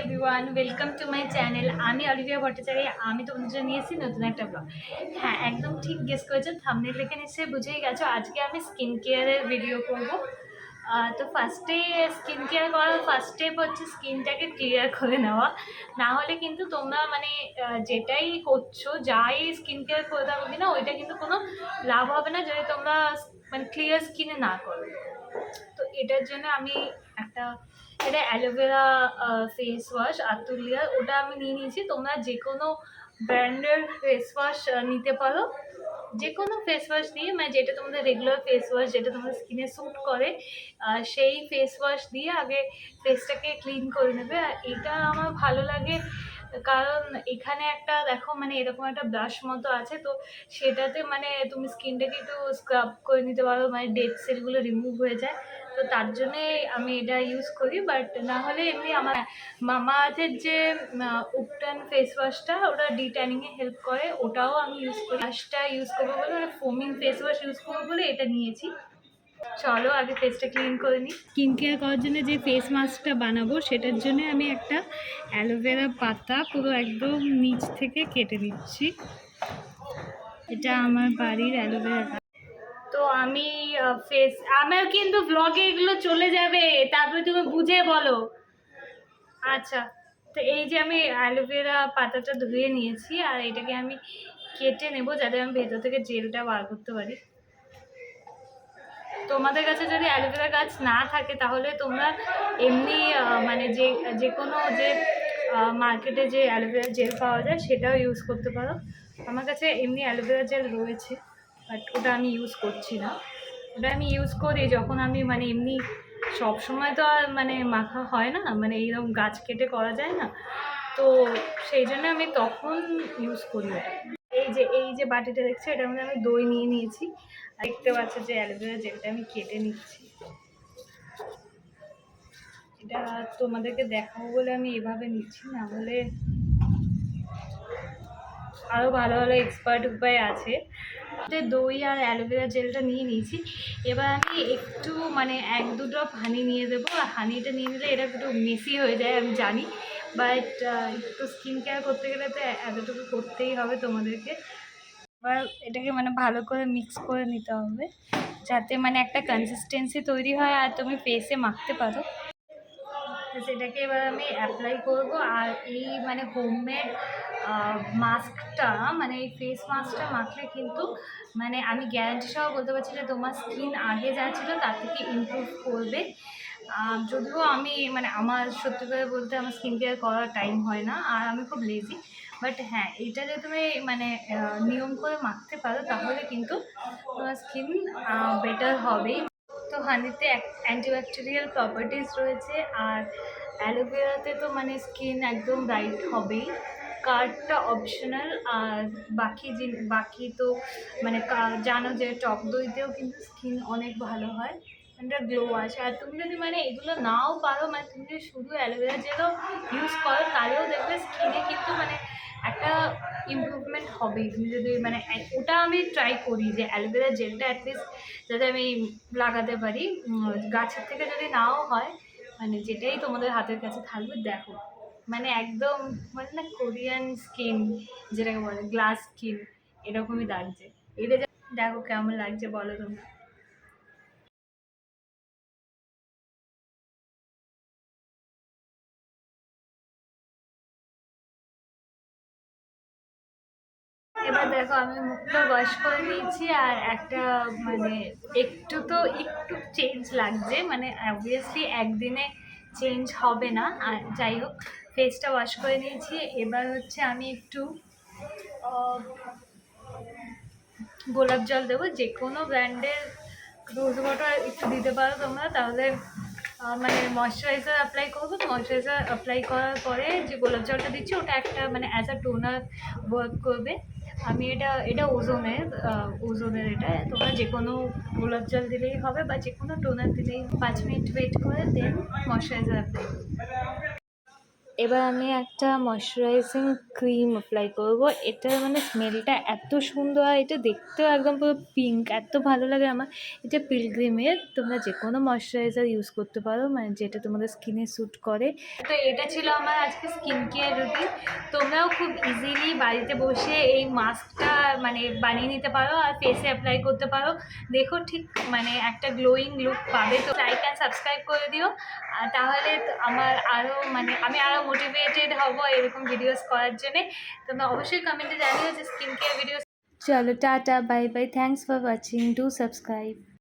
Everyone welcome to my channel আমি Olivia Bhattacharya, আমি তোমাদের জন্য নিয়েছি নতুন একটা ব্লগ হ্যাঁ একদম ঠিক গেস করেছ থামনেল দেখে নিশ্চয়ই বুঝেই গেছো, আজকে আমি স্কিন কেয়ারের ভিডিও করব। তো ফার্স্টে স্কিন কেয়ার করার ফার্স্ট স্টেপ হচ্ছে স্কিনটাকে ক্লিয়ার করে নেওয়া। না হলে কিন্তু তোমরা মানে যেটাই করছ, যাই স্কিন কেয়ার করে থাকো কিনা, ওইটা কিন্তু কোনো লাভ হবে না যদি তোমরা মানে ক্লিয়ার স্কিনে না করো। তো এটার জন্য আমি একটা এটা অ্যালোভেরা ফেস ওয়াশ আতুলিয়ার ওটা আমি নিয়ে নিয়েছি। তোমরা যে কোনো ব্র্যান্ডের ফেস ওয়াশ নিতে পারো। যে কোনো ফেস ওয়াশ দিয়ে মানে যেটা তোমাদের রেগুলার ফেস ওয়াশ যেটা তোমাদের স্কিনে স্যুট করে সেই ফেস ওয়াশ দিয়ে আগে ফেসটাকে ক্লিন করে নেবে। আর এটা আমার ভালো লাগে, কারণ এখানে একটা, দেখো মানে এরকম একটা ব্রাশ মতো আছে, তো সেটাতে মানে তুমি স্কিনটাকে একটু স্ক্রাব করে নিতে পারো মানে ডেড সেলগুলো রিমুভ হয়ে যায়। তো তার জন্যে আমি এটা ইউজ করি বাট না হলে এমনি আমার মামা আর্থের যে উপটান ফেস ওয়াশটা ওটা ডিট্যানিংয়ে হেল্প করে, ওটাও আমি ইউজ করি। ওয়াশটা ইউজ করব বলে মানে ফোমিং ফেস ওয়াশ ইউজ করব বলে এটা নিয়েছি। চলো আগে ফেসটা ক্লিন করে নিই। স্কিন কেয়ার করার জন্য যে ফেস মাস্কটা বানাবো, সেটার জন্য আমি একটা অ্যালোভেরা পাতা পুরো একদম নিচ থেকে কেটে নিচ্ছি। এটা আমার বাড়ির অ্যালোভেরা তো আমি ফেস আমার কিন্তু ব্লগে এগুলো চলে যাবে, তারপরে তুমি বুঝে বলো। আচ্ছা তো এই যে আমি অ্যালোভেরা পাতাটা ধুয়ে নিয়েছি, আর এটাকে আমি কেটে নেব যাতে আমি ভেতর থেকে জেলটা বার করতে পারি। তোমাদের কাছে যদি অ্যালোভেরা গাছ না থাকে, তাহলে তোমরা এমনি মানে যে যে কোনো যে মার্কেটে যে অ্যালোভেরা জেল পাওয়া যায়, সেটাও ইউজ করতে পারো। আমার কাছে এমনি অ্যালোভেরা জেল রয়েছে। বাট ওটা আমি ইউজ করছি না। ওটা আমি ইউজ করি যখন আমি মানে এমনি সব সময় তো আর মানে মাখা হয় না মানে এইরকম গাছ কেটে করা যায় না। তো সেই জন্য আমি তখন ইউজ করি ওটা। এই যে এই যে বাটিটা দেখছ এটার মধ্যে আমি দই নিয়ে নিয়েছি। দেখতে পাচ্ছ যে অ্যালোভেরা জেলটা আমি কেটে নিচ্ছি। এটা তোমাদেরকে দেখাবো বলে আমি এভাবে নিচ্ছি, না হলে আরও ভালো ভালো এক্সপার্ট উপায় আছে। দই আর অ্যালোভেরা জেলটা নিয়ে নিয়েছি। এবার আমি একটু মানে এক দু ড্রপ হানি নিয়ে দেবো। আর হানিটা নিয়ে নিলে এটা একটু মেসি হয়ে যায়, আমি জানি। বাট একটু স্কিন কেয়ার করতে গেলে তো এতটুকু করতেই হবে তোমাদেরকে। এবার এটাকে মানে ভালো করে মিক্স করে নিতে হবে। যাতে মানে একটা কনসিস্টেন্সি তৈরি হয় আর তুমি ফেসে মাখতে পারো। তো সেটাকে এবার আমি অ্যাপ্লাই করব। আর এই মানে হোমমেড মাস্কটা মানে এই ফেস মাস্কটা মাখলে কিন্তু মানে আমি গ্যারান্টি সহ বলতে পারছি যে তোমার স্কিন আগে যা ছিল তার থেকে ইমপ্রুভ করবে। যদিও আমি মানে আমার সত্যি করে বলতে আমার স্কিন কেয়ার করার টাইম হয় না, আর আমি খুব লেজি বাট হ্যাঁ এটা যদি তুমি মানে নিয়ম করে মাখতে পারো তাহলে কিন্তু তোমার স্কিন বেটার হবেই। হানিতে অ্যান্টিব্যাকটেরিয়াল প্রপার্টিস রয়েছে আর অ্যালোভেরাতে তো মানে স্কিন একদম ব্রাইট হবেই। কার্ডটা অপশনাল আর বাকি জিন- বাকি তো মানে জানো যে টক দইতেও কিন্তু স্কিন অনেক ভালো হয় একটা গ্লো আসে। আর তুমি যদি মানে এগুলো নাও পারো মানে তুমি যদি শুধু অ্যালোভেরা জেলও ইউজ করো, তাহলেও দেখবে স্কিনে কিন্তু মানে ইমপ্রুভমেন্ট হবেই। তুমি যদি মানে ওটা আমি ট্রাই করি যে অ্যালোভেরা জেলটা অ্যাটলিস্ট যাতে আমি লাগাতে পারি। গাছের থেকে যদি নাও হয় মানে যেটাই তোমাদের হাতের কাছে থাকবে, দেখো। মানে একদম মানে না কোরিয়ান স্কিন যেটাকে বলে গ্লাস স্কিন এরকমই লাগছে। এটা দেখো কেমন লাগছে, বলো তোমরা। এবার দেখো আমি মুখটা ওয়াশ করে নিয়েছি আর একটা মানে একটু তো একটু চেঞ্জ লাগছে মানে অবভিয়াসলি একদিনে চেঞ্জ হবে না। আর যাই হোক ফেসটা ওয়াশ করে নিয়েছি। এবার হচ্ছে আমি একটু গোলাপ জল দেবো। যে কোনো ব্র্যান্ডের রোজ ওয়াটার একটু দিতে পারো তোমরা, তাহলে মানে ময়শ্চারাইজার অ্যাপ্লাই করব। ময়শ্চারাইজার অ্যাপ্লাই করার পরে যে গোলাপ জলটা দিচ্ছি, ওটা একটা মানে অ্যাজ আ টোনার ওয়ার্ক করবে। আমি এটা এটা ওজনের ওজনের এটা। তোমরা যে কোনো গোলাপ জল দিলেই হবে বা যে কোনো টোনার দিলেই পাঁচ মিনিট ওয়েট করে দেন ময়শ্চারাইজার অ্যাপ্লাই এবার আমি একটা ময়শ্চারাইজিং ক্রিম অ্যাপ্লাই করব। এটা মানে স্মেলটা এত সুন্দর আর এটা দেখতেও একদম পুরো পিঙ্ক এত ভালো লাগে আমার। এটা পিলগ্রিমের তোমরা যে কোনো ময়শ্চারাইজার ইউজ করতে পারো মানে যেটা তোমাদের স্কিনে স্যুট করে। তো এটা ছিল আমার আজকে স্কিন কেয়ার রুটিন তোমরাও খুব ইজিলি বাড়িতে বসে এই মাস্কটা মানে বানিয়ে নিতে পারো আর ফেসে অ্যাপ্লাই করতে পারো। দেখো ঠিক মানে একটা গ্লোয়িং লুক পাবে। তো লাইক অ্যান্ড সাবস্ক্রাইব করে দিও। তাহলে আমার আরও মানে আমি আরও মোটিভেটেড হব এরকম ভিডিওস করার জন্যে। তোমরা অবশ্যই কমেন্টে জানিও যে স্কিন কেয়ার ভিডিওস চলো, tata bye bye thanks for watching do subscribe